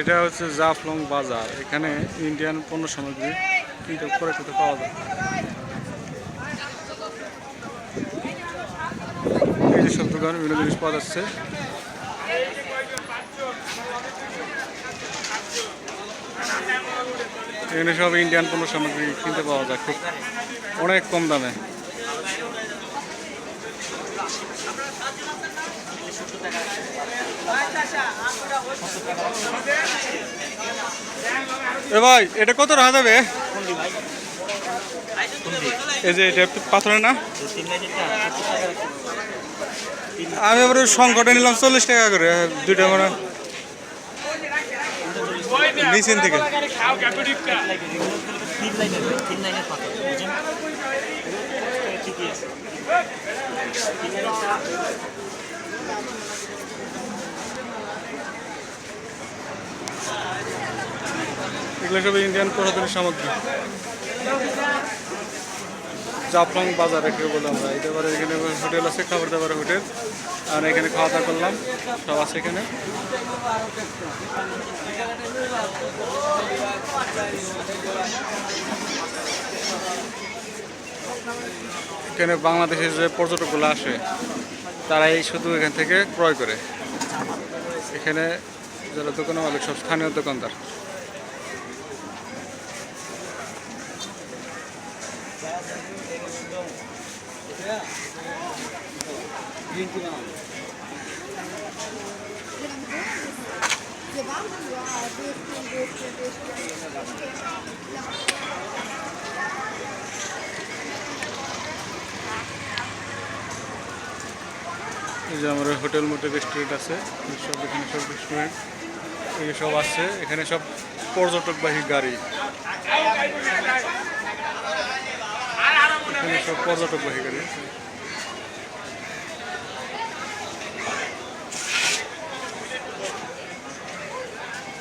এটা হচ্ছে জাফলং বাজার। এখানে ইন্ডিয়ান পণ্য সামগ্রী কিনতে করে খেতে পাওয়া যায়? এই যে সব দোকান বিভিন্ন জিনিস পাওয়া যাচ্ছে। এখানে সব ইন্ডিয়ান পণ্য সামগ্রী কিনতে পাওয়া যায় খুব অনেক কম দামে। এ ভাই এটা কত রাখা যাবে এই যে এটা পাথরের না? আমি আবার সংকটে নিলাম চল্লিশ টাকা করে দুইটা মানে নিচেন থেকে পাথর ঠিকই আছে। এগুলো সব ইন্ডিয়ান প্রসাধনী সামগ্রী। জাফলং বাজার একে বলে আমরা। এটা পরে এখানে হোটেল আছে, খাবার দাবার হোটেল। আর এখানে খাওয়া দাওয়া করলাম, সব আছে এখানে। এখানে বাংলাদেশের যে পর্যটকগুলো আসে, তারাই শুধু এখান থেকে ক্রয় করে। এখানে যারা দোকানের মালিক সব স্থানীয় দোকানদার। এই যে হোটেল মোটেল রেস্টুরেন্ট আছে, সব এখানে সব রেস্টুরেন্ট এই সব আছে, এখানে সব পর্যটকবাহী গাড়ি। এখানে সব পর্যটক আছে